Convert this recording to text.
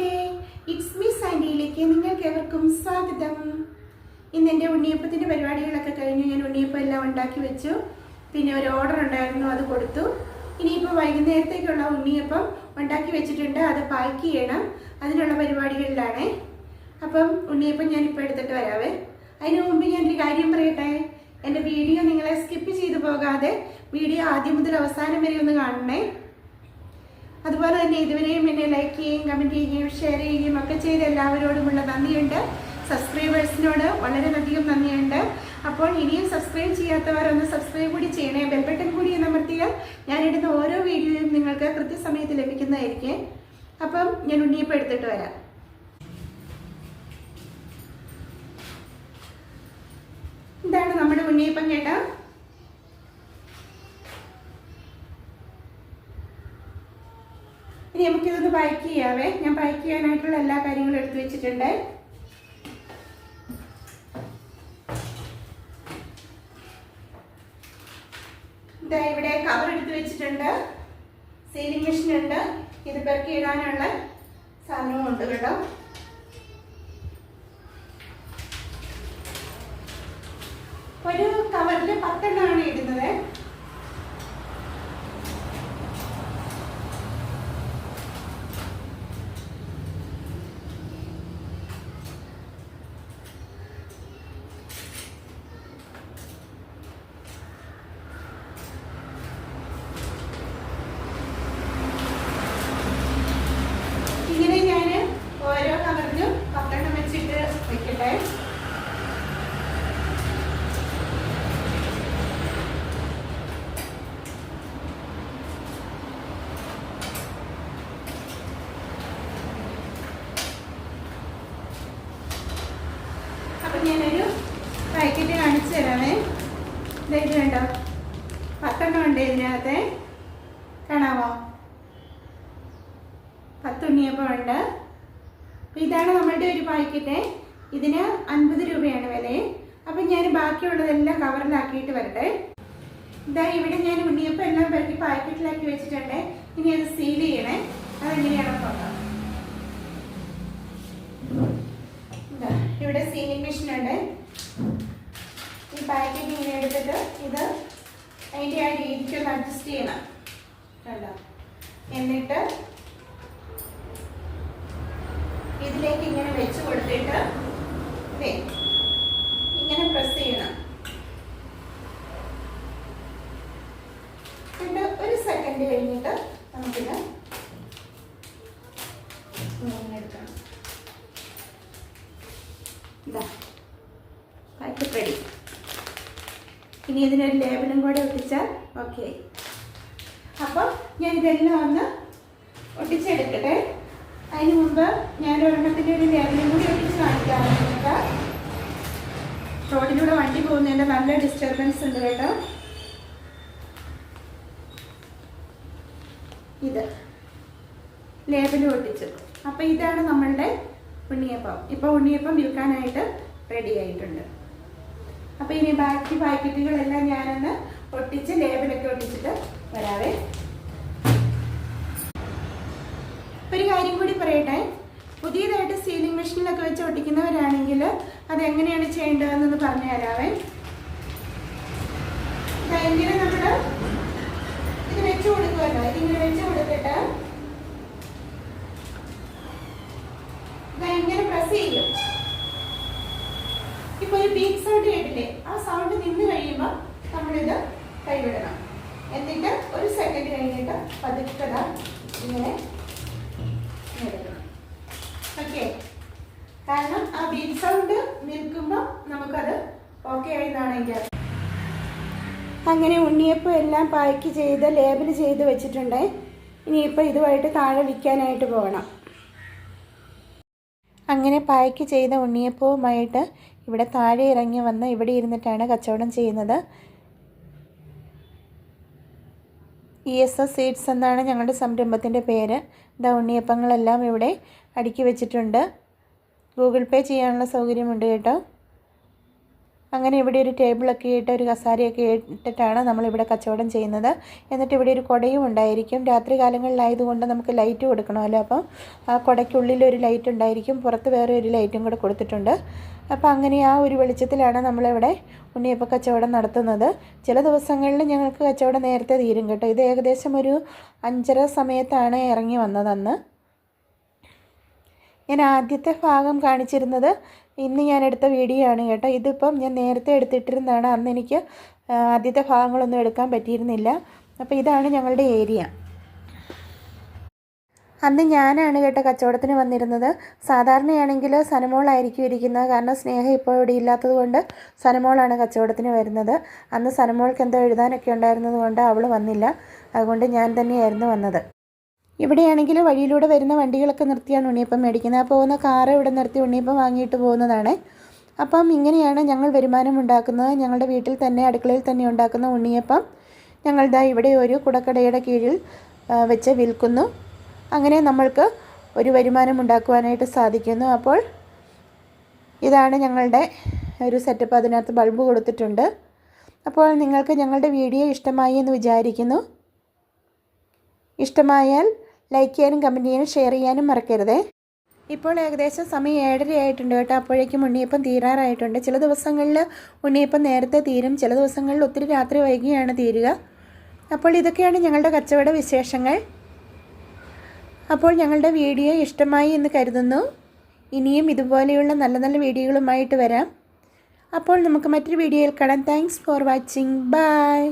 കൂട്ടുകാരെ it's me സാൻഡിയിലേക്ക് നിങ്ങൾക്ക് എവർക്കും സ്വാഗതം. ഇന്ന് എന്റെ ഉണ്ണിയപ്പത്തിന്റെ പരിപാടികളൊക്കെ കഴിഞ്ഞു. ഞാൻ ഉണ്ണിയപ്പം എല്ലാം ഉണ്ടാക്കി വെച്ചു. പിന്നെ ഒരു ഓർഡർ ഉണ്ടായിരുന്നു അത് കൊടുത്തു. ഇനിയിപ്പോൾ വൈകുന്നേരത്തേക്കുള്ള ഉണ്ണിയപ്പം ഉണ്ടാക്കി വെച്ചിട്ടുണ്ട്. അത് പാക്ക് ചെയ്യണം. അതിനുള്ള പരിപാടികളിലാണ്. അപ്പം ഉണ്ണിയപ്പം ഞാൻ ഇപ്പോൾ എടുത്തിട്ട് വരാവേ. അതിന് മുമ്പ് ഞാൻ ഒരു കാര്യം പറയട്ടെ? എന്റെ വീഡിയോ നിങ്ങളെ സ്കിപ്പ് ചെയ്തു പോകാതെ വീഡിയോ ആദ്യം മുതൽ അവസാനം വരെ ഒന്ന് കാണണേ. അതുപോലെ തന്നെ ഇതുവരെയും എന്നെ ലൈക്ക് ചെയ്യുകയും കമന്റ് ചെയ്യുകയും ഷെയർ ചെയ്യുകയും ഒക്കെ ചെയ്ത് എല്ലാവരോടുമുള്ള നന്ദിയുണ്ട്. സബ്സ്ക്രൈബേഴ്സിനോട് വളരെയധികം നന്ദിയുണ്ട്. അപ്പോൾ ഇനിയും സബ്സ്ക്രൈബ് ചെയ്യാത്തവർ ഒന്ന് സബ്സ്ക്രൈബ് കൂടി ചെയ്യണേ. ബെൽബട്ടൺ കൂടി അമർത്തിയാൽ ഞാനിടുന്ന ഓരോ വീഡിയോയും നിങ്ങൾക്ക് കൃത്യസമയത്ത് ലഭിക്കുന്നതായിരിക്കും. അപ്പം ഞാൻ ഉണ്ണിയപ്പം എടുത്തിട്ട് വരാം. ഇതാണ് നമ്മുടെ ഉണ്ണിയപ്പം ചേട്ടാ. പാക്ക് ചെയ്യാവേ. ഞാൻ പാക്ക് ചെയ്യാനായിട്ടുള്ള എല്ലാ കാര്യങ്ങളും എടുത്തു വെച്ചിട്ടുണ്ട്. ഇവിടെ കവർ എടുത്തു വെച്ചിട്ടുണ്ട്. സീലിംഗ് മെഷീൻ ഉണ്ട്. ഇത് പെറുക്കി ഇടാനുള്ള സാധനവും ഉണ്ട് കേട്ടോ. ഒരു കവറിൽ പത്തെണ്ണമാണ് ഇടുന്നത് ഇങ്ങനെ ഞാൻ ഓരോ കവറിലും പത്തെണ്ണം വെച്ചിട്ട് വെക്കട്ടെ അപ്പൊ ഞാനൊരു പാക്കറ്റ് കാണിച്ചു തരാമേ ഇത് കണ്ടോ? പത്തെണ്ണം ഉണ്ട് ഇതിനകത്തെ. കാണാമോ പത്തുണ്ണിയപ്പം ഉണ്ട്. അപ്പം ഇതാണ് നമ്മളുടെ ഒരു പാക്കറ്റ്. ഇതിന് അൻപത് രൂപയാണ് വില അപ്പം ഞാൻ ബാക്കിയുള്ളതെല്ലാം കവറിലാക്കിയിട്ട് വരട്ടെ. ഇതാ ഇവിടെ ഞാൻ ഉണ്ണിയപ്പം എല്ലാം പെരട്ടി പാക്കറ്റിലാക്കി വെച്ചിട്ടുണ്ട്. ഇനി അത് സീൽ ചെയ്യണേ. അതെങ്ങനെയാണെന്ന് നോക്കാം ഇതാ ഇവിടെ സീലിംഗ് മെഷീൻ ഉണ്ട്. ഈ പാക്കറ്റ് ഇങ്ങനെ എടുത്തിട്ട് ഇത് അതിന്റെ ആ രീതിക്ക് ഒന്ന് അഡ്ജസ്റ്റ് ചെയ്യണം. കണ്ടോ? എന്നിട്ട് ഇതിലേക്ക് ഇങ്ങനെ വെച്ച് കൊടുത്തിട്ട് ഇങ്ങനെ പ്രസ് ചെയ്യണം. ഒരു സെക്കൻഡ് കഴിഞ്ഞിട്ട് നമുക്കിത് ഇനി ഇതിനൊരു ലേബലും കൂടെ ഒട്ടിച്ചാൽ ഓക്കെ. അപ്പോൾ ഞാൻ ഇതെല്ലാം ഒന്ന് ഒട്ടിച്ചെടുക്കട്ടെ. അതിന് മുമ്പ് ഞാൻ ഒരെണ്ണത്തിന്റെ ഒരു ലേബലും കൂടി ഒട്ടിച്ച് കാണിക്കാറുണ്ട് റോഡിലൂടെ വണ്ടി പോകുന്നതിന്റെ നല്ല ഡിസ്റ്റർബൻസ് ഉണ്ട് കേട്ടോ. ഇത് ലേബലും ഒട്ടിച്ചു. അപ്പോൾ ഇതാണ് നമ്മളുടെ ഉണ്ണിയപ്പം. ഇപ്പോൾ ഉണ്ണിയപ്പം വിൽക്കാനായിട്ട് റെഡി ആയിട്ടുണ്ട്. അപ്പോൾ ഇനി ബാക്കി പാക്കറ്റുകളെല്ലാം ഞാനൊന്ന് ഒട്ടിച്ച് ലേബലൊക്കെ ഒട്ടിച്ചിട്ട് വരാവേ. ഒരു കാര്യം കൂടി പറയട്ടെ. പുതിയതായിട്ട് സീലിംഗ് മെഷീനിലൊക്കെ വെച്ച് ഒട്ടിക്കുന്നവരാണെങ്കിൽ അത് എങ്ങനെയാണ് ചെയ്യേണ്ടതെന്നൊന്ന് പറഞ്ഞു തരാവേ. നമ്മൾ നമ്മൾ ഇത് വെച്ച് കൊടുക്കുമല്ലോ ഇതിങ്ങനെ വെച്ച് കൊടുത്തിട്ട് ഇങ്ങനെ പ്രസ് ചെയ്യും ഇപ്പൊ ഒരു ബീറ്റ് സൗണ്ട് കേട്ടില്ലേ ആ സൗണ്ട് നിന്ന് കഴിയുമ്പോൾ നമ്മളിത് കൈവിടണം. എന്നിട്ട് ഒരു സെക്കൻഡ് കഴിഞ്ഞിട്ട് പതുക്കത ഇങ്ങനെ ഓക്കെ കാരണം ആ ബീറ്റ് സൗണ്ട് നിൽക്കുമ്പോൾ നമുക്കത് ഓക്കെ അർത്ഥം. അങ്ങനെ ഉണ്ണിയപ്പം എല്ലാം പാക്ക് ചെയ്ത് ലേബൽ ചെയ്ത് വെച്ചിട്ടുണ്ട്. ഇനിയിപ്പോൾ ഇതുമായിട്ട് താഴെ വിൽക്കാനായിട്ട് പോകണം. അങ്ങനെ പാക്ക് ചെയ്ത ഉണ്ണിയപ്പവുമായിട്ട് ഇവിടെ താഴെ ഇറങ്ങി വന്ന് ഇവിടെ ഇരുന്നിട്ടാണ് കച്ചവടം ചെയ്യുന്നത്. ഇ എസ് എസ് സീഡ്സ് എന്നാണ് ഞങ്ങളുടെ സംരംഭത്തിന്റെ പേര്. ഇതാ ഉണ്ണിയപ്പങ്ങളെല്ലാം ഇവിടെ അടുക്കി വെച്ചിട്ടുണ്ട്. ഗൂഗിൾ പേ ചെയ്യാനുള്ള സൗകര്യമുണ്ട് കേട്ടോ. അങ്ങനെ ഇവിടെ ഒരു ടേബിളൊക്കെ ഇട്ട് ഒരു കസാരയൊക്കെ ഇട്ടിട്ടാണ് നമ്മളിവിടെ കച്ചവടം ചെയ്യുന്നത്. എന്നിട്ട് ഇവിടെ ഒരു കുടയും ഉണ്ടായിരിക്കും. രാത്രി കാലങ്ങളിലായതുകൊണ്ട് നമുക്ക് ലൈറ്റ് കൊടുക്കണമല്ലോ. അപ്പം ആ കുടയ്ക്കുള്ളിൽ ഒരു ലൈറ്റ് ഉണ്ടായിരിക്കും. പുറത്ത് വേറെ ഒരു ലൈറ്റും കൂടെ കൊടുത്തിട്ടുണ്ട്. അപ്പോൾ അങ്ങനെ ആ ഒരു വെളിച്ചത്തിലാണ് നമ്മളിവിടെ ഉണ്ണിയപ്പ കച്ചവടം നടത്തുന്നത്. ചില ദിവസങ്ങളിൽ ഞങ്ങൾക്ക് കച്ചവടം നേരത്തെ തീരും കേട്ടോ. ഇത് ഏകദേശം ഒരു അഞ്ചര സമയത്താണ് ഇറങ്ങി വന്നതന്ന് ഞാൻ ആദ്യത്തെ ഭാഗം കാണിച്ചിരുന്നത് ഇന്ന് ഞാൻ എടുത്ത വീഡിയോ ആണ് കേട്ടോ. ഇതിപ്പം ഞാൻ നേരത്തെ എടുത്തിട്ടിരുന്നതാണ്. അന്ന് എനിക്ക് ആദ്യത്തെ ഭാഗങ്ങളൊന്നും എടുക്കാൻ പറ്റിയിരുന്നില്ല. അപ്പോൾ ഇതാണ് ഞങ്ങളുടെ ഏരിയ അന്ന് ഞാനാണ് കേട്ടോ കച്ചവടത്തിന് വന്നിരുന്നത്. സാധാരണയാണെങ്കിൽ സനമോളായിരിക്കും ഇരിക്കുന്നത്. കാരണം സ്നേഹ ഇപ്പോൾ ഇവിടെ ഇല്ലാത്തത് കൊണ്ട് സനമോളാണ് കച്ചവടത്തിന് വരുന്നത്. അന്ന് സനമോൾക്ക് എന്തോ എഴുതാനൊക്കെ ഉണ്ടായിരുന്നത് കൊണ്ട് അവൾ വന്നില്ല. അതുകൊണ്ട് ഞാൻ തന്നെയായിരുന്നു വന്നത്. ഇവിടെയാണെങ്കിൽ വഴിയിലൂടെ വരുന്ന വണ്ടികളൊക്കെ നിർത്തിയാണ് ഉണ്ണിയപ്പം മേടിക്കുന്നത്. ആ പോകുന്ന കാറ് ഇവിടെ നിർത്തി ഉണ്ണിയപ്പം വാങ്ങിയിട്ട് പോകുന്നതാണ്. അപ്പം ഇങ്ങനെയാണ് ഞങ്ങൾ വരുമാനം ഉണ്ടാക്കുന്നത്. ഞങ്ങളുടെ വീട്ടിൽ തന്നെ അടുക്കളയിൽ തന്നെ ഉണ്ടാക്കുന്ന ഉണ്ണിയപ്പം ഞങ്ങളിതാ ഇവിടെ ഒരു കുടക്കടയുടെ കീഴിൽ വെച്ച് വിൽക്കുന്നു. അങ്ങനെ നമ്മൾക്ക് ഒരു വരുമാനം ഉണ്ടാക്കുവാനായിട്ട് സാധിക്കുന്നു. അപ്പോൾ ഇതാണ് ഞങ്ങളുടെ ഒരു സെറ്റപ്പ് അതിനകത്ത് ബൾബ് കൊടുത്തിട്ടുണ്ട്. അപ്പോൾ നിങ്ങൾക്ക് ഞങ്ങളുടെ വീഡിയോ ഇഷ്ടമായി എന്ന് വിചാരിക്കുന്നു. ഇഷ്ടമായാൽ ലൈക്ക് ചെയ്യാനും കമന്റ് ചെയ്യാനും ഷെയർ ചെയ്യാനും മറക്കരുതേ. ഇപ്പോൾ ഏകദേശം സമയം ഏഴര ആയിട്ടുണ്ട് കേട്ടോ. അപ്പോഴേക്കും ഉണ്ണിയപ്പം തീരാറായിട്ടുണ്ട്. ചില ദിവസങ്ങളിൽ ഉണ്ണിയപ്പം നേരത്തെ തീരും. ചില ദിവസങ്ങളിൽ ഒത്തിരി രാത്രി വൈകിയാണ് തീരുക. അപ്പോൾ ഇതൊക്കെയാണ് ഞങ്ങളുടെ കച്ചവട വിശേഷങ്ങൾ. അപ്പോൾ ഞങ്ങളുടെ വീഡിയോ ഇഷ്ടമായി എന്ന് കരുതുന്നു. ഇനിയും ഇതുപോലെയുള്ള നല്ല നല്ല വീഡിയോകളുമായിട്ട് വരാം. അപ്പോൾ നമുക്ക് മറ്റൊരു വീഡിയോയിൽ കാണാം. Thanks for watching bye